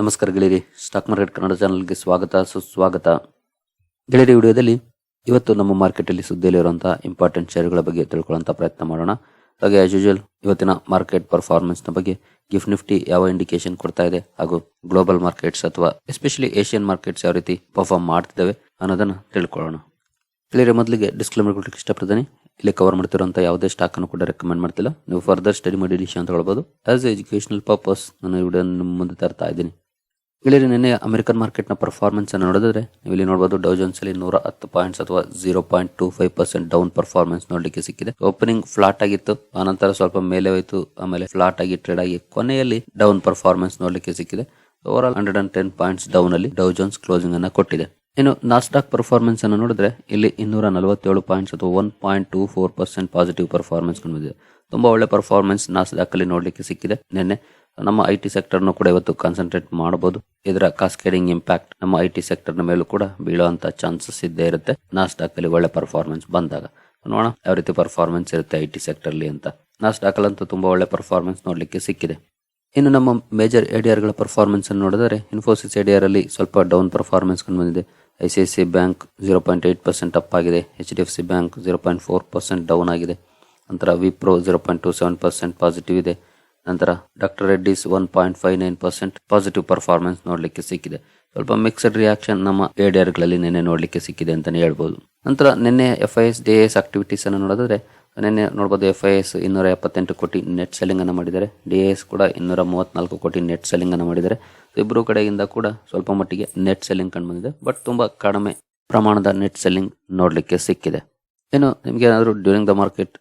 ನಮಸ್ಕಾರ ಗೆಳೆಯರಿ stock market Kannada ಚಾನಲ್ಗೆ ಸ್ವಾಗತ, ಸುಸ್ವಾಗತ. ಗೆಳೆಯರಿ, ವಿಡಿಯೋದಲ್ಲಿ ಇವತ್ತು ನಮ್ಮ ಮಾರ್ಕೆಟಲ್ಲಿ ಸುದ್ದಿಯಲ್ಲಿರುವಂತಹ ಇಂಪಾರ್ಟೆಂಟ್ ಶೇರ್ಗಳ ಬಗ್ಗೆ ತಿಳ್ಕೊಳ್ಳುವಂಥ ಪ್ರಯತ್ನ ಮಾಡೋಣ. ಹಾಗೆ ಆಸ್ ಯೂಶುವಲ್ ಇವತ್ತಿನ ಮಾರ್ಕೆಟ್ ಪರ್ಫಾರ್ಮೆನ್ಸ್ನ ಬಗ್ಗೆ ಗಿಫ್ಟ್ ನಿಫ್ಟಿ ಯಾವ ಇಂಡಿಕೇಶನ್ ಕೊಡ್ತಾ ಇದೆ ಹಾಗೂ ಗ್ಲೋಬಲ್ ಮಾರ್ಕೆಟ್ಸ್ ಅಥವಾ ಎಸ್ಪೆಷಲಿ ಏಷ್ಯನ್ ಮಾರ್ಕೆಟ್ಸ್ ಯಾವ ರೀತಿ ಪರ್ಫಾರ್ಮ್ ಮಾಡ್ತಿದ್ದಾವೆ ಅನ್ನೋದನ್ನು ತಿಳ್ಕೊಳ್ಳೋಣ. ಗೆಳೆಯರೆ, ಮೊದಲಿಗೆ ಡಿಸ್ಕ್ಲೇಮರ್ ಕೊಡ್ಲಿಕ್ಕೆ ಇಷ್ಟಪಡ್ತೀನಿ. ಇಲ್ಲಿ ಕವರ್ ಮಾಡ್ತಿರುವಂಥ ಯಾವುದೇ ಸ್ಟಾಕ್ ಅನ್ನು ಕೂಡ ರೆಕಮೆಂಡ್ ಮಾಡ್ತಿಲ್ಲ. ನೀವು ಫರ್ದರ್ ಸ್ಟಡಿ ಮಾಡಿ ಅಂತ ಹೇಳ್ಬೋದು ಆಸ್ ಎಜುಕೇಶನಲ್ ಪರ್ಪಸ್ ನಾನು ವಿಡಿಯೋ ನಿಮ್ಮ ಮುಂದೆ ತರ್ತಾ ಇದ್ದೀನಿ. ಗೆಳೆಯರಿ ನಿನ್ನೆ ಅಮೆರಿಕನ್ ಮಾರ್ಕೆಟ್ನ ಪರ್ಫಾರ್ಮೆನ್ಸ್ ಅನ್ನು ನೋಡಿದ್ರೆ, ನೀವು ಇಲ್ಲಿ ನೋಡಬಹುದು ಡೌ ಜೋನ್ಸ್ ಅಲ್ಲಿ ನೂರ ಹತ್ತು ಪಾಯಿಂಟ್ಸ್ ಅಥವಾ zero point two five percent down performance ನೋಡಲಿಕ್ಕೆ ಸಿಕ್ಕಿದೆ. ಓಪನಿಂಗ್ ಫ್ಲಾಟ್ ಆಗಿತ್ತು ಆನಂತರ ಸ್ವಲ್ಪ ಮೇಲೆ ಹೋಯಿತು, ಆಮೇಲೆ ಫ್ಲಾಟ್ ಆಗಿ ಟ್ರೇಡ್ ಆಗಿ ಕೊನೆಯಲ್ಲಿ ಡೌನ್ ಪರ್ಫಾರ್ಮೆನ್ಸ್ ನೋಡಲಿಕ್ಕೆ ಸಿಕ್ಕಿದೆ. Overall hundred and ten points down ಅಲ್ಲಿ ಡೌ ಜೋನ್ಸ್ ಕ್ಲೋಸಿಂಗ್ ಅನ್ನು ಕೊಟ್ಟಿದೆ. ಇನ್ನು ನಾಸ್ಟಾಕ್ ಪರ್ಫಾರ್ಮೆನ್ಸ್ ಅನ್ನು ನೋಡಿದ್ರೆ, ಇಲ್ಲಿ ಇನ್ನೂರ ನಲವತ್ತೇಳು ಪಾಯಿಂಟ್ಸ್ ಅಥವಾ one point two four percent positive performance ಬಂದಿದೆ ತುಂಬಾ ಒಳ್ಳೆ ಪರ್ಫಾರ್ಮೆನ್ಸ್ ನಾಸ್ಟಾಕ್ ಅಲ್ಲಿ ನೋಡಲಿಕ್ಕೆ ಸಿಕ್ಕಿದೆ. ನಿನ್ನೆ ನಮ್ಮ ಐ ಟಿ ಸೆಕ್ಟರ್ನು ಕೂಡ ಇವತ್ತು ಕಾನ್ಸಂಟ್ರೇಟ್ ಮಾಡಬಹುದು. ಇದರ ಕಾಸ್ಕೇಡಿಂಗ್ ಇಂಪ್ಯಾಕ್ಟ್ ನಮ್ಮ ಐ ಟಿ ಸೆಕ್ಟರ್ನ ಮೇಲೂ ಕೂಡ ಬೀಳುವಂತ ಚಾನ್ಸಸ್ ಇದ್ದೇ ಇರುತ್ತೆ. ನಾಸ್ಟಾಕ್ ಅಲ್ಲಿ ಒಳ್ಳೆ ಪರ್ಫಾರ್ಮೆನ್ಸ್ ಬಂದಾಗ. ನೋಡೋಣ, ಯಾವ ರೀತಿ ಪರ್ಫಾರ್ಮೆನ್ಸ್ ಇರುತ್ತೆ ಐ ಟಿ ಸೆಕ್ಟರ್ ಅಲ್ಲಿ ಅಂತ. ನಾಸ್ಟಾಕ್ ಅಲ್ಲಂತೂ ತುಂಬಾ ಒಳ್ಳೆ ಪರ್ಫಾರ್ಮೆನ್ಸ್ ನೋಡ್ಲಿಕ್ಕೆ ಸಿಕ್ಕಿದೆ. ಇನ್ನು ನಮ್ಮ ಮೇಜರ್ಗಳ ಪರ್ಫಾರ್ಮೆನ್ಸ್ ಅನ್ನು ನೋಡಿದರೆ ಇನ್ಫೋಸಿಸ್ ಎಡಿಆರ್ ಅಲ್ಲಿ ಸ್ವಲ್ಪ ಡೌನ್ ಪರ್ಫಾರ್ಮೆನ್ಸ್ ಕಂಡು ಬಂದಿದೆ. I C I C bank zero point eight percent up ಆಗಿದೆ. H D F C bank zero point four percent down ಆಗಿದೆ. ನಂತರ Wipro zero point two seven percent positive ಇದೆ. ನಂತರ doctor Reddy's one point five nine percent positive performance ನೋಡಲಿಕ್ಕೆ ಸಿಕ್ಕಿದೆ. ಸ್ವಲ್ಪ mixed reaction ನಮ್ಮ ಏಡಿಯರ್ಗಳಲ್ಲಿ ನಿನ್ನೆ ನೋಡಲಿಕ್ಕೆ ಸಿಕ್ಕಿದೆ ಅಂತಲೇ ಹೇಳ್ಬೋದು. ನಂತರ ನಿನ್ನೆ F I S D S activities ಅನ್ನು ನೋಡಿದ್ರೆ ನಿನ್ನೆ ನೋಡ್ಬೋದು ಎಫ್ ಐ ಎಸ್ ಇನ್ನೂರ ಎಪ್ಪತ್ತೆಂಟು ಕೋಟಿ ನೆಟ್ ಸೆಲ್ಲಿಂಗ್ ಅನ್ನು ಮಾಡಿದ್ದಾರೆ. ಡಿ ಎಸ್ ಕೂಡ ಇನ್ನೂರ ಮೂವತ್ನಾಲ್ಕು ಕೋಟಿ ನೆಟ್ ಸೆಲ್ಲಿಂಗ್ ಅನ್ನು ಮಾಡಿದ್ದಾರೆ. ಇಬ್ಬರು ಕಡೆಯಿಂದ ಕೂಡ ಸ್ವಲ್ಪ ಮಟ್ಟಿಗೆ ನೆಟ್ ಸೆಲ್ಲಿಂಗ್ ಕಂಡು ಬಂದಿದೆ ಬಟ್ ತುಂಬಾ ಕಡಿಮೆ ಪ್ರಮಾಣದ ನೆಟ್ ಸೆಲ್ಲಿಂಗ್ ನೋಡಲಿಕ್ಕೆ ಸಿಕ್ಕಿದೆ. ಏನು ನಿಮ್ಗೆ ಏನಾದರೂ ಡ್ಯೂರಿಂಗ್ ದ ಮಾರ್ಕೆಟ್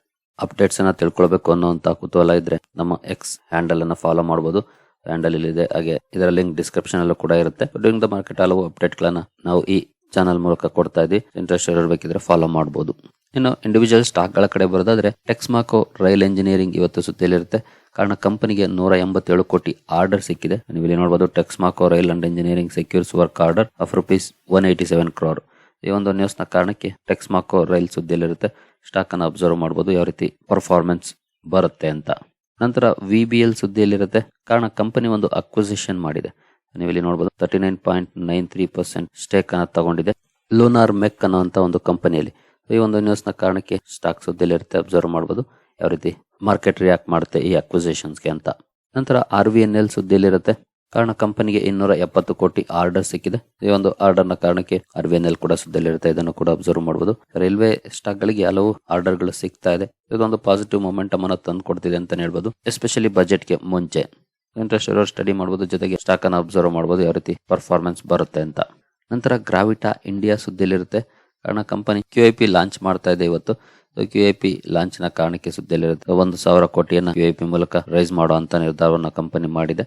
ಅಪ್ಡೇಟ್ಸ್ ಅನ್ನ ತಿಳ್ಕೊಳ್ಬೇಕು ಅನ್ನೋಂತ ಕುತೂಹಲ ಇದ್ರೆ ನಮ್ಮ ಎಕ್ಸ್ ಹ್ಯಾಂಡಲ್ ಅನ್ನ ಫಾಲೋ ಮಾಡಬಹುದು ಹ್ಯಾಂಡಲ್ ಇದೆ. ಹಾಗೆ ಇದರ ಲಿಂಕ್ ಡಿಸ್ಕ್ರಿಪ್ಷನ್ ಅಲ್ಲೂ ಕೂಡ ಇರುತ್ತೆ. ಡ್ಯೂರಿಂಗ್ ದ ಮಾರ್ಕೆಟ್ ಹಲವು ಅಪ್ಡೇಟ್ ಗಳನ್ನ ನಾವು ಈ ಚಾನಲ್ ಮೂಲಕ ಕೊಡ್ತಾ ಇದ್ದೀವಿ ಇಂಟ್ರೆಸ್ಟ್ ಇರಬೇಕಿದ್ರೆ ಫಾಲೋ ಮಾಡಬಹುದು ಇನ್ನು ಇಂಡಿವಿಜುವಲ್ ಸ್ಟಾಕ್ಗಳ ಕಡೆ ಬರೋದಾದ್ರೆ ಟೆಕ್ಸ್ಮಾಕೋ ರೈಲ್ ಇಂಜಿನಿಯರಿಂಗ್ ಇವತ್ತು ಸುದ್ದಿಯಲ್ಲಿರುತ್ತೆ. ಕಾರಣ ಕಂಪನಿಗೆ ನೂರ ಎಂಬತ್ತೇಳು ಕೋಟಿ ಆರ್ಡರ್ ಸಿಕ್ಕಿದೆ. ನೀವು ಇಲ್ಲಿ ನೋಡಬಹುದು Texmaco rail and engineering secures work order of rupees one eighty seven crore ಈ ಒಂದು ನ್ಯೂಸ್ನ ಕಾರಣಕ್ಕೆ ಟೆಕ್ಸ್ಮಾಕೋ ರೈಲ್ ಸುದ್ದಿಯಲ್ಲಿರುತ್ತೆ. ಸ್ಟಾಕ್ ಅನ್ನು ಅಬ್ಸರ್ವ್ ಮಾಡಬಹುದು ಯಾವ ರೀತಿ ಪರ್ಫಾರ್ಮೆನ್ಸ್ ಬರುತ್ತೆ ಅಂತ. ನಂತರ ವಿ ಬಿ ಎಲ್ ಸುದ್ದಿಯಲ್ಲಿರುತ್ತೆ. ಕಾರಣ ಕಂಪನಿ ಒಂದು ಅಕ್ವಿಸಿಷನ್ ಮಾಡಿದೆ. ನೀವು ಇಲ್ಲಿ ನೋಡಬಹುದು thirty nine point nine three percent stake ಅನ್ನು ತಗೊಂಡಿದೆ. ಲೂನಾರ್ ಮೆಕ್ ಅನ್ನುವಂತ ಒಂದು ಕಂಪನಿಯಲ್ಲಿ ಈ ಒಂದು ನ್ಯೂಸ್ನ ಕಾರಣಕ್ಕೆ ಸ್ಟಾಕ್ ಸುದ್ದಿಯಲ್ಲಿರುತ್ತೆ ಅಬ್ಸರ್ವ್ ಮಾಡಬಹುದು ಯಾವ ರೀತಿ ಮಾರ್ಕೆಟ್ ರಿಯಾಕ್ಟ್ ಮಾಡುತ್ತೆ ಈ ಅಕ್ವಿಸಿಷನ್ಸ್ಗೆ ಅಂತ. ನಂತರ ಆರ್ ವಿ ಎನ್ ಎಲ್ ಸುದ್ದಿಯಲ್ಲಿರುತ್ತೆ. ಕಾರಣ ಕಂಪನಿಗೆ ಇನ್ನೂರ ಎಪ್ಪತ್ತು ಕೋಟಿ ಆರ್ಡರ್ ಸಿಕ್ಕಿದೆ. ಈ ಒಂದು ಆರ್ಡರ್ನ ಕಾರಣಕ್ಕೆ ಎಲ್ ಕೂಡ ಸುದ್ದಿಯಲ್ಲಿರುತ್ತೆ. ಇದನ್ನು ಕೂಡ ಅಬ್ಸರ್ವ್ ಮಾಡಬಹುದು ರೈಲ್ವೆ ಸ್ಟಾಕ್ ಗಳಿಗೆ ಹಲವು ಆರ್ಡರ್ಗಳು ಸಿಗ್ತಾ ಇದೆ. ಇದೊಂದು ಪಾಸಿಟಿವ್ ಮೊಮೆಂಟಮ್ ಅನ್ನು ತಂದು ಕೊಡ್ತಿದೆ ಅಂತ ಹೇಳ್ಬೋದು. ಎಸ್ಪೆಷಲಿ ಬಜೆಟ್ಗೆ ಮುಂಚೆ. ಇಂಟ್ರೆಸ್ಟ್ ಇರೋರು ಸ್ಟಡಿ ಮಾಡಬಹುದು ಜೊತೆಗೆ ಸ್ಟಾಕ್ ಅನ್ನು ಅಬ್ಸರ್ವ್ ಮಾಡಬಹುದು ಯಾವ ರೀತಿ ಪರ್ಫಾರ್ಮೆನ್ಸ್ ಬರುತ್ತೆ ಅಂತ. ನಂತರ ಗ್ರಾವಿಟಾ ಇಂಡಿಯಾ ಸುದ್ದಿಯಲ್ಲಿರುತ್ತೆ. ಕಾರಣ company Q I P launch ಮಾಡ್ತಾ ಇದೆ ಇವತ್ತು. ಕ್ಯೂ ಐ ಪಿ ಲಾಂಚ್ನ ಕಾರಣಕ್ಕೆ ಸುದ್ದಿಯಲ್ಲಿರುತ್ತೆ. ಒಂದು ಸಾವಿರ ಕೋಟಿಯನ್ನ ಕ್ಯೂ ಐ ಪಿ ಮೂಲಕ ರೈಸ್ ಮಾಡುವಂತ ನಿರ್ಧಾರವನ್ನ ಕಂಪನಿ ಮಾಡಿದೆ.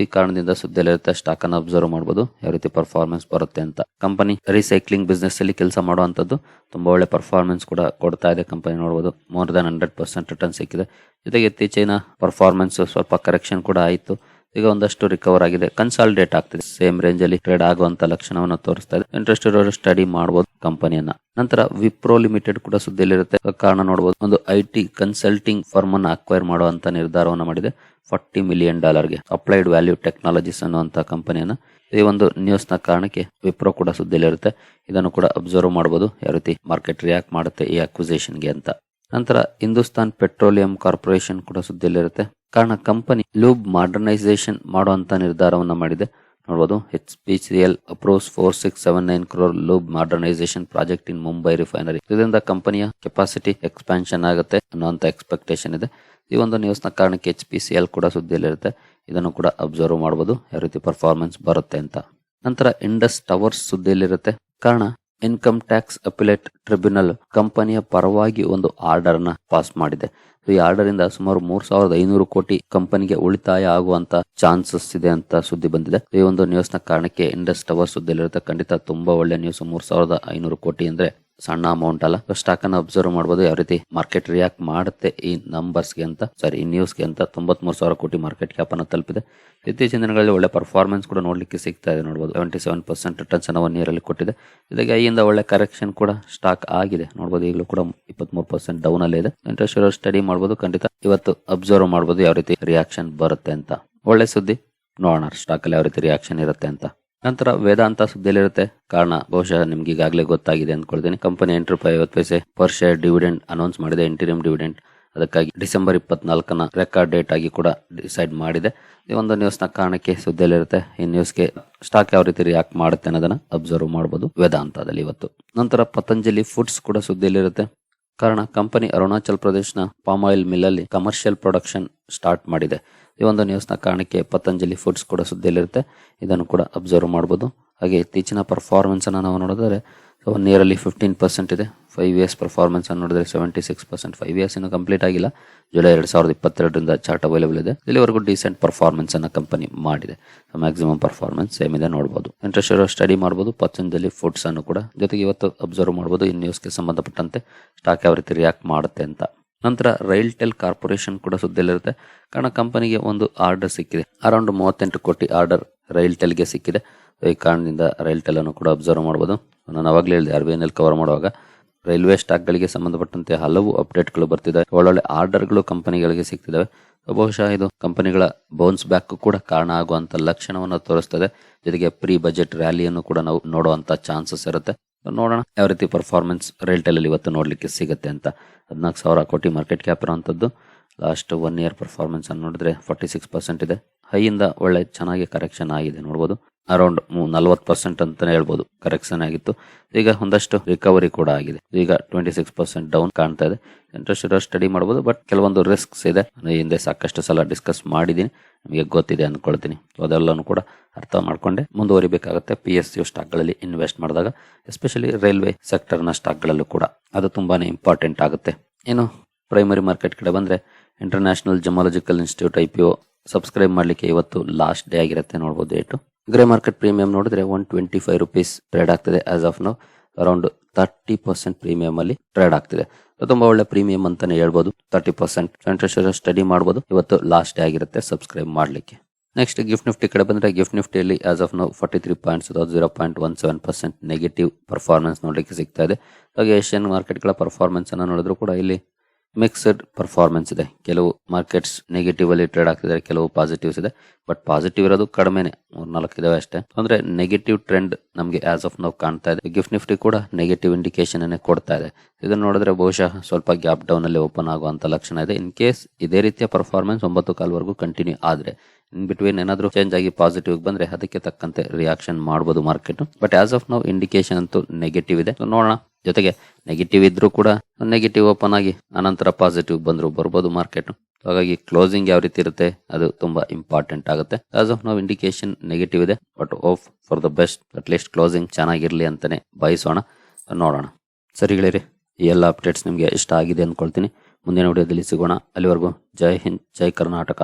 ಈ ಕಾರಣದಿಂದ ಸುದ್ದಿಯಲ್ಲಿರುತ್ತೆ ಸ್ಟಾಕ್ ಅನ್ನು ಅಬ್ಸರ್ವ್ ಮಾಡಬಹುದು ಯಾವ ರೀತಿ ಪರ್ಫಾರ್ಮೆನ್ಸ್ ಬರುತ್ತೆ ಅಂತ. ಕಂಪನಿ ರೀಸೈಕ್ಲಿಂಗ್ ಬಿಸ್ನೆಸ್ ಅಲ್ಲಿ ಕೆಲಸ ಮಾಡುವಂತದ್ದು ತುಂಬಾ ಒಳ್ಳೆ ಪರ್ಫಾರ್ಮೆನ್ಸ್ ಕೂಡ ಕೊಡ್ತಾ ಇದೆ ಕಂಪನಿ ನೋಡಬಹುದು more than hundred percent return ಸಿಕ್ಕಿದೆ. ಜೊತೆಗೆ ಇತ್ತೀಚಿನ ಪರ್ಫಾರ್ಮೆನ್ಸ್ ಸ್ವಲ್ಪ ಕರೆಕ್ಷನ್ ಕೂಡ ಆಯಿತು. ಈಗ ಒಂದಷ್ಟು ರಿಕವರ್ ಆಗಿದೆ. ಕನ್ಸಾಲಿಡೇಟ್ ಆಗ್ತಿದೆ. ಸೇಮ್ ರೇಂಜ್ ಅಲ್ಲಿ ಟ್ರೇಡ್ ಆಗುವಂತ ಲಕ್ಷಣವನ್ನು ತೋರಿಸ್ತಾ ಇದೆ. ಇಂಟ್ರೆಸ್ಟ್ ಇರೋರು ಸ್ಟಡಿ ಮಾಡಬಹುದು ಕಂಪನಿಯನ್ನ ನಂತರ ವಿಪ್ರೋ ಲಿಮಿಟೆಡ್ ಕೂಡ ಸುದ್ದಿಯಲ್ಲಿರುತ್ತೆ. ಕಾರಣ ನೋಡಬಹುದು ಒಂದು ಐ ಟಿ ಕನ್ಸಲ್ಟಿಂಗ್ ಫರ್ಮ್ ಅನ್ನು ಅಕ್ವೈರ್ ಮಾಡುವಂತ ನಿರ್ಧಾರವನ್ನು ಮಾಡಿದೆ. ಫಾರ್ಟಿ ಮಿಲಿಯನ್ ಡಾಲರ್ಗೆ ಅಪ್ಲೈಡ್ ವ್ಯಾಲ್ಯೂ ಟೆಕ್ನಾಲಜೀಸ್ ಅನ್ನುವಂತ ಕಂಪನಿಯನ್ನ ಈ ಒಂದು ನ್ಯೂಸ್ನ ಕಾರಣಕ್ಕೆ ವಿಪ್ರೋ ಕೂಡ ಸುದ್ದಿಯಲ್ಲಿರುತ್ತೆ. ಇದನ್ನು ಕೂಡ ಅಬ್ಸರ್ವ್ ಮಾಡಬಹುದು ಯಾವ ರೀತಿ ಮಾರ್ಕೆಟ್ ರಿಯಾಕ್ಟ್ ಮಾಡುತ್ತೆ ಈ ಅಕ್ವಿಸೇಷನ್ಗೆ ಅಂತ. ನಂತರ ಹಿಂದೂಸ್ತಾನ್ ಪೆಟ್ರೋಲಿಯಂ ಕಾರ್ಪೊರೇಷನ್ ಕೂಡ ಸುದ್ದಿಯಲ್ಲಿರುತ್ತೆ. ಕಾರಣ ಕಂಪನಿ ಲೂಬ್ ಮಾಡರ್ನೈಸೇಷನ್ ಮಾಡುವಂತ ನಿರ್ಧಾರವನ್ನು ಮಾಡಿದೆ. ನೋಡಬಹುದು H P C L approves four six seven nine crore lube modernisation project in Mumbai refinery. ಇದರಿಂದ ಕಂಪನಿಯ ಕೆಪಾಸಿಟಿ ಎಕ್ಸ್ಪಾನ್ಷನ್ ಆಗುತ್ತೆ ಅನ್ನುವಂತ ಎಕ್ಸ್ಪೆಕ್ಟೇಷನ್ ಇದೆ. ಈ ಒಂದು ನ್ಯೂಸ್ನ ಕಾರಣಕ್ಕೆ ಎಚ್ ಪಿ ಸಿ ಎಲ್ ಕೂಡ ಸುದ್ದಿಯಲ್ಲಿರುತ್ತೆ. ಇದನ್ನು ಕೂಡ ಅಬ್ಸರ್ವ್ ಮಾಡಬಹುದು ಯಾವ ರೀತಿ ಪರ್ಫಾರ್ಮೆನ್ಸ್ ಬರುತ್ತೆ ಅಂತ. ನಂತರ ಇಂಡಸ್ ಟವರ್ಸ್ ಸುದ್ದಿಯಲ್ಲಿರುತ್ತೆ. ಕಾರಣ ಇನ್ಕಮ್ ಟ್ಯಾಕ್ಸ್ ಅಪಿಲೇಟ್ ಟ್ರಿಬ್ಯುನಲ್ ಕಂಪನಿಯ ಪರವಾಗಿ ಒಂದು ಆರ್ಡರ್ನ ಪಾಸ್ ಮಾಡಿದೆ. ಈ ಆರ್ಡರ್ ಇಂದ ಸುಮಾರು ಮೂರ್ ಸಾವಿರದ ಐನೂರು ಕೋಟಿ ಕಂಪನಿಗೆ ಉಳಿತಾಯ ಆಗುವಂತ ಚಾನ್ಸಸ್ ಇದೆ ಅಂತ ಸುದ್ದಿ ಬಂದಿದೆ. ಈ ಒಂದು ನ್ಯೂಸ್ನ ಕಾರಣಕ್ಕೆ ಇಂಡಸ್ ಟವರ್ ಸುದ್ದಿಯಲ್ಲಿರುತ್ತೆ. ಖಂಡಿತ ತುಂಬಾ ಒಳ್ಳೆ ನ್ಯೂಸ್ ಮೂರ್ ಸಾವಿರದ ಐನೂರು ಕೋಟಿ ಅಂದ್ರೆ ಸಣ್ಣ ಅಮೌಂಟ್ ಅಲ್ಲ. ಸ್ಟಾಕ್ ಅನ್ನು ಅಬ್ಸರ್ವ್ ಮಾಡಬಹುದು ಯಾವ ರೀತಿ ಮಾರ್ಕೆಟ್ ರಿಯಾಕ್ಟ್ ಮಾಡುತ್ತೆ ಈ ನಂಬರ್ಸ್ಗೆ ಅಂತ. ಸಾರಿ ಈ ನ್ಯೂಸ್ಗೆ ಅಂತ. ತೊಂಬತ್ ಮೂರು ಸಾವಿರ ಕೋಟಿ ಮಾರ್ಕೆಟ್ ಕ್ಯಾಪ್ ಅನ್ನು ತಲುಪಿದೆ. ಇತ್ತೀಚಿನ ದಿನಗಳಲ್ಲಿ ಒಳ್ಳೆ ಪರ್ಫಾರ್ಮೆನ್ಸ್ ಕೂಡ ನೋಡ್ಲಿಕ್ಕೆ ಸಿಗ್ತಾ ಇದೆ ನೋಡಬಹುದು ಸೆವೆಂಟಿ ಸೆವೆನ್ ಪರ್ಸೆಂಟ್ ರಿಟರ್ನ್ಸ್ ಅನ್ನು ಒನ್ ಇಯರ್ ಅಲ್ಲಿ ಕೊಟ್ಟಿದೆ. ಇದಕ್ಕೆ ಐಯಿಂದ ಒಳ್ಳೆ ಕರೆಕ್ಷನ್ ಕೂಡ ಸ್ಟಾಕ್ ಆಗಿದೆ. ನೋಡಬಹುದು ಈಗಲೂ ಕೂಡ ಇಪ್ಪತ್ಮೂರು ಪರ್ಸೆಂಟ್ ಡೌನ್ ಅಲ್ಲಿ ಇದೆ. ಇಂಟ್ರೆಸ್ಟ್ ಇರೋ ಸ್ಟಡಿ ಮಾಡಬಹುದು ಖಂಡಿತ. ಇವತ್ತು ಅಬ್ಸರ್ವ್ ಮಾಡಬಹುದು ಯಾವ ರೀತಿ ರಿಯಾಕ್ಷನ್ ಬರುತ್ತೆ ಅಂತ. ಒಳ್ಳೆ ಸುದ್ದಿ. ನೋಡೋಣ ಸ್ಟಾಕ್ ಅಲ್ಲಿ ಯಾವ ರೀತಿ ರಿಯಾಕ್ಷನ್ ಇರುತ್ತೆ ಅಂತ. ನಂತರ ವೇದಾಂತ ಸುದ್ದಿಯಲ್ಲಿರುತ್ತೆ. ಕಾರಣ ಬಹುಶಃ ನಿಮ್ಗೆ ಈಗಾಗಲೇ ಗೊತ್ತಾಗಿದೆ ಅಂದ್ಕೊಳ್ತೀನಿ ಕಂಪನಿ ಎಂಟು ರೂಪಾಯಿ ಐವತ್ತು ಪೈಸೆ ಪರ್ ಶೇರ್ ಡಿವಿಡೆಂಡ್ ಅನೌನ್ಸ್ ಮಾಡಿದೆ ಇಂಟೀರಿಯಂ ಡಿವಿಡೆಂಡ್ ಅದಕ್ಕಾಗಿ ಡಿಸೆಂಬರ್ ಇಪ್ಪತ್ನಾಲ್ಕನ ರೆಕಾರ್ಡ್ ಡೇಟ್ ಆಗಿ ಕೂಡ ಡಿಸೈಡ್ ಮಾಡಿದೆ. ಈ ಒಂದು ನ್ಯೂಸ್ನ ಕಾರಣಕ್ಕೆ ಸುದ್ದಿಯಲ್ಲಿರುತ್ತೆ. ಈ ನ್ಯೂಸ್ಗೆ ಸ್ಟಾಕ್ ಯಾವ ರೀತಿ ರಿಯಾಕ್ಟ್ ಮಾಡುತ್ತೆ ಅನ್ನೋದನ್ನ ಅಬ್ಸರ್ವ್ ಮಾಡಬಹುದು ವೇದಾಂತದಲ್ಲಿ ಇವತ್ತು. ನಂತರ ಪತಂಜಲಿ ಫುಡ್ಸ್ ಕೂಡ ಸುದ್ದಿಯಲ್ಲಿರುತ್ತೆ. ಕಾರಣ ಕಂಪನಿ ಅರುಣಾಚಲ್ ಪ್ರದೇಶನ ಪಾಮ್ ಆಯಿಲ್ ಮಿಲ್ ಅಲ್ಲಿ ಕಮರ್ಷಿಯಲ್ ಪ್ರೊಡಕ್ಷನ್ ಸ್ಟಾರ್ಟ್ ಮಾಡಿದೆ. ಈ ಒಂದು ನ್ಯೂಸ್ನ ಕಾರಣಕ್ಕೆ ಪತಂಜಲಿ ಫುಡ್ಸ್ ಕೂಡ ಸುದ್ದಿಯಲ್ಲಿರುತ್ತೆ. ಇದನ್ನು ಕೂಡ ಅಬ್ಸರ್ವ್ ಮಾಡಬಹುದು ಹಾಗೆ ಇತ್ತೀಚಿನ ಪರ್ಫಾರ್ಮೆನ್ಸ್ ಅನ್ನ ನಾವು ನೋಡಿದ್ರೆ ಒನ್ ನಿಯರ್ಲಿ ಫಿಫ್ಟೀನ್ ಪರ್ಸೆಂಟ್ ಇದೆ. ಫೈವ್ ಇಯರ್ಸ್ ಪರ್ಫಾರ್ಮೆನ್ಸ್ ಅನ್ನು ನೋಡಿದ್ರೆ seventy six percent five years ಇನ್ನು ಕಂಪ್ಲೀಟ್ ಆಗಿಲ್ಲ. ಜುಲೈ ಎರಡು ಸಾವಿರದ ಇಪ್ಪತ್ತೆರಡರಿಂದ ಚಾರ್ಟ್ ಅವೈಲೇಬಲ್ ಇದೆ. ಇಲ್ಲಿವರೆಗೂ ಡಿಸೆಂಟ್ ಪರ್ಫಾರ್ಮೆನ್ಸ್ ಅನ್ನು ಕಂಪನಿ ಮಾಡಿದೆ. ಮ್ಯಾಕ್ಸಿಮಮ್ ಪರ್ಫಾರ್ಮೆನ್ಸ್ ಸೇಮ್ ಇದೆ ನೋಡಬಹುದು ಇಂಟ್ರೆಸ್ಟ್ ಇರೋ ಸ್ಟಡಿ ಮಾಡಬಹುದು ಪತಂಜಲಿ ಫುಡ್ಸ್ ಅನ್ನು ಕೂಡ. ಜೊತೆಗೆ ಇವತ್ತು ಅಬ್ಸರ್ವ್ ಮಾಡಬಹುದು ಈ ನ್ಯೂಸ್ಗೆ ಸಂಬಂಧಪಟ್ಟಂತೆ ಸ್ಟಾಕ್ ಯಾವ ರೀತಿ ರಿಯಾಕ್ಟ್ ಮಾಡುತ್ತೆ ಅಂತ. ನಂತರ ರೈಲ್ ಟೆಲ್ ಕಾರ್ಪೊರೇಷನ್ ಕೂಡ ಸುದ್ದಿಯಲ್ಲಿರುತ್ತೆ. ಕಾರಣ ಕಂಪನಿಗೆ ಒಂದು ಆರ್ಡರ್ ಸಿಕ್ಕಿದೆ. ಅರೌಂಡ್ ಮೂವತ್ತೆಂಟು ಕೋಟಿ ಆರ್ಡರ್ ರೈಲ್ ಟೆಲ್ಗೆ ಸಿಕ್ಕಿದೆ. ಈ ಕಾರಣದಿಂದ ರೈಲ್ ಟೆಲ್ ಅನ್ನು ಕೂಡ ಅಬ್ಸರ್ವ್ ಮಾಡಬಹುದು ನಾನು ಅವಾಗಲೇ ಹೇಳಿದೆ R B N L cover ಮಾಡುವಾಗ ರೈಲ್ವೆ ಸ್ಟಾಕ್ಗಳಿಗೆ ಸಂಬಂಧಪಟ್ಟಂತೆ ಹಲವು ಅಪ್ಡೇಟ್ಗಳು ಬರ್ತಿದ್ದಾವೆ ಒಳ್ಳೊಳ್ಳೆ ಆರ್ಡರ್ಗಳು ಕಂಪನಿಗಳಿಗೆ ಸಿಗ್ತಿದ್ದಾವೆ ಬಹುಶಃ ಇದು ಕಂಪನಿಗಳ ಬೌನ್ಸ್ ಬ್ಯಾಕ್ ಕೂಡ ಕಾರಣ ಆಗುವಂತ ಲಕ್ಷಣವನ್ನು ತೋರಿಸ್ತದೆ. ಜೊತೆಗೆ ಪ್ರೀ ಬಜೆಟ್ ರ್ಯಾಲಿಯನ್ನು ಕೂಡ ನಾವು ನೋಡುವಂತ ಚಾನ್ಸಸ್ ಇರುತ್ತೆ. ನೋಡೋಣ ಯಾವ ರೀತಿ ಪರ್ಫಾರ್ಮೆನ್ಸ್ ರೈಲ್ಟೆಲ್ ಅಲ್ಲಿ ಇವತ್ತು ನೋಡ್ಲಿಕ್ಕೆ ಸಿಗುತ್ತೆ ಅಂತ. ಹದಿನಾಲ್ಕು ಸಾವಿರ ಕೋಟಿ ಮಾರ್ಕೆಟ್ ಕ್ಯಾಪ್ ಇರುವಂತದ್ದು. ಲಾಸ್ಟ್ ಒನ್ ಇಯರ್ ಪರ್ಫಾರ್ಮೆನ್ಸ್ ಅನ್ನು ನೋಡಿದ್ರೆ ಫಾರ್ಟಿ ಸಿಕ್ಸ್ ಪರ್ಸೆಂಟ್ ಇದೆ ಹೈಯಿಂದ ಒಳ್ಳೆ, ಚೆನ್ನಾಗಿ ಕರೆಕ್ಷನ್ ಆಗಿದೆ ನೋಡಬಹುದು ಅರೌಂಡ್ ನಲ್ವತ್ತು ಪರ್ಸೆಂಟ್ ಅಂತಾನೆ ಹೇಳ್ಬೋದು. ಕರೆಕ್ಷನ್ ಆಗಿತ್ತು. ಈಗ ಒಂದಷ್ಟು ರಿಕವರಿ ಕೂಡ ಆಗಿದೆ. ಈಗ ಟ್ವೆಂಟಿ ಸಿಕ್ಸ್ ಪರ್ಸೆಂಟ್ ಡೌನ್ ಕಾಣ್ತಾ ಇದೆ. ಇಂಟ್ರೆಸ್ಟ್ ಇರೋ ಸ್ಟಡಿ ಮಾಡಬಹುದು ಬಟ್ ಕೆಲವೊಂದು ರಿಸ್ಕ್ಸ್ ಇದೆ. ಹಿಂದೆ ಸಾಕಷ್ಟು ಸಲ ಡಿಸ್ಕಸ್ ಮಾಡಿದ್ದೀನಿ. ನಿಮಗೆ ಗೊತ್ತಿದೆ ಅಂದ್ಕೊಳ್ತೀನಿ ಅದೆಲ್ಲನೂ ಕೂಡ ಅರ್ಥ ಮಾಡ್ಕೊಂಡೆ. ಮುಂದುವರಿಬೇಕಾಗುತ್ತೆ. ಪಿ ಎಸ್ ಯು ಸ್ಟಾಕ್ಗಳಲ್ಲಿ ಇನ್ವೆಸ್ಟ್ ಮಾಡಿದಾಗ ಎಸ್ಪೆಷಲಿ ರೈಲ್ವೆ ಸೆಕ್ಟರ್ನ ಸ್ಟಾಕ್ಗಳಲ್ಲೂ ಕೂಡ ಅದು ತುಂಬಾನೇ ಇಂಪಾರ್ಟೆಂಟ್ ಆಗುತ್ತೆ. ಏನು ಪ್ರೈಮರಿ ಮಾರ್ಕೆಟ್ ಕಡೆ ಬಂದರೆ international gemological institute I P subscribe ಮಾಡಲಿಕ್ಕೆ ಇವತ್ತು ಲಾಸ್ಟ್ ಡೇ ಆಗಿರುತ್ತೆ. ನೋಡ್ಬೋದು ಡೇಟು ಗ್ರೇ ಮಾರ್ಕೆಟ್ ಪ್ರೀಮಿಯಂ ನೋಡಿದ್ರೆ one twenty five rupees trade ಆಗ್ತಿದೆ as of now around thirty percent premium ಅಲ್ಲಿ ಟ್ರೇಡ್ ಆಗ್ತಿದೆ. ತುಂಬಾ ಒಳ್ಳೆ ಪ್ರೀಮಿಯಂ ಅಂತಾನೆ ಹೇಳ್ಬೋದು. ತರ್ಟಿ ಪರ್ಸೆಂಟ್ ಇಂಟ್ರೆಸ್ಟ್ ಸ್ಟಡಿ ಮಾಡಬಹುದು ಇವತ್ತು ಲಾಸ್ಟ್ ಡೇ ಆಗಿರುತ್ತೆ ಸಬ್ಸ್ಕ್ರೈಬ್ ಮಾಡಲಿಕ್ಕೆ. ನೆಕ್ಸ್ಟ್ ಗಿಫ್ಟ್ ನಿಫ್ಟಿ ಕಡೆ ಬಂದ್ರೆ gift ನಿಫ್ಟಿಯಲ್ಲಿ as of now forty three points zero point one seven percent negative performance ನೋಡಲಿಕ್ಕೆ ಸಿಗ್ತಾ ಇದೆ. ಹಾಗೆ ಏಷ್ಯನ್ ಮಾರ್ಕೆಟ್ಗಳ ಪರ್ಫಾರ್ಮೆನ್ಸ್ ಅನ್ನು ನೋಡಿದ್ರು ಕೂಡ ಇಲ್ಲಿ ಮಿಕ್ಸ್ಡ್ ಪರ್ಫಾರ್ಮೆನ್ಸ್ ಇದೆ. ಕೆಲವು ಮಾರ್ಕೆಟ್ಸ್ ನೆಗೆಟಿವ್ ಅಲ್ಲಿ ಟ್ರೇಡ್ ಆಗ್ತಿದ್ದಾರೆ, ಕೆಲವು ಪಾಸಿಟಿವ್ಸ್ ಇದೆ. ಬಟ್ ಪಾಸಿಟಿವ್ ಇರೋದು ಕಡಿಮೆ ಮೂರ್ ನಾಲ್ಕು ಇದಾವೆ ಅಷ್ಟೇ. ಅಂದ್ರೆ ನೆಗೆಟಿವ್ ಟ್ರೆಂಡ್ ನಮಗೆ ಆಸ್ ಆಫ್ ನಾವು ಕಾಣ್ತಾ ಇದೆ. ಗಿಫ್ಟ್ ನಿಫ್ಟಿ ಕೂಡ ನೆಗೆಟಿವ್ ಇಂಡಿಕೇಶನ್ ಅನ್ನೇ ಕೊಡ್ತಾ ಇದೆ. ಇದನ್ನ ನೋಡಿದ್ರೆ ಬಹುಶಃ ಸ್ವಲ್ಪ ಗ್ಯಾಪ್ ಡೌನ್ ಅಲ್ಲಿ ಓಪನ್ ಆಗುವಂತ ಲಕ್ಷಣ ಇದೆ. ಇನ್ ಕೇಸ್ ಇದೇ ರೀತಿಯ ಪರ್ಫಾರ್ಮೆನ್ಸ್ ಒಂಬತ್ತು ಕಾಲ್ವರೆಗೂ ಕಂಟಿನ್ಯೂ ಆದ್ರೆ ಬಿಟ್ವೀನ್ ಏನಾದರೂ ಚೇಂಜ್ ಆಗಿ ಪಾಸಿಟಿವ್ ಬಂದ್ರೆ ಅದಕ್ಕೆ ತಕ್ಕಂತೆ ರಿಯಾಕ್ಷನ್ ಮಾಡಬಹುದು ಮಾರ್ಕೆಟ್ ಬಟ್ ಆಸ್ ಆಫ್ ನಾವು ಇಂಡಿಕೇಶನ್ ಅಂತೂ ನೆಗೆಟಿವ್ ಇದೆ. ನೋಡೋಣ. ಜೊತೆಗೆ ನೆಗೆಟಿವ್ ಇದ್ರೂ ಕೂಡ ನೆಗೆಟಿವ್ ಓಪನ್ ಆಗಿ ಅನಂತರ ಪಾಸಿಟಿವ್ ಬಂದ್ರು ಬರ್ಬೋದು ಮಾರ್ಕೆಟ್ ಹಾಗಾಗಿ ಕ್ಲೋಸಿಂಗ್ ಯಾವ ರೀತಿ ಇರುತ್ತೆ, ಅದು ತುಂಬಾ ಇಂಪಾರ್ಟೆಂಟ್ ಆಗುತ್ತೆ. ಆಸ್ ಆಫ್ ನಾವು ಇಂಡಿಕೇಶನ್ ನೆಗೆಟಿವ್ ಇದೆ. But hope for the best at least closing ಚೆನ್ನಾಗಿರ್ಲಿ ಅಂತಾನೆ ಬಯಸೋಣ. ನೋಡೋಣ. ಸರಿಗಳಿರಿ ಈ ಎಲ್ಲ ಅಪ್ಡೇಟ್ಸ್ ನಿಮಗೆ ಇಷ್ಟ ಆಗಿದೆ ಅಂದ್ಕೊಳ್ತೀನಿ ಮುಂದಿನ ವಿಡಿಯೋದಲ್ಲಿ ಸಿಗೋಣ. ಅಲ್ಲಿವರೆಗೂ ಜೈ ಹಿಂದ್, ಜೈ ಕರ್ನಾಟಕ.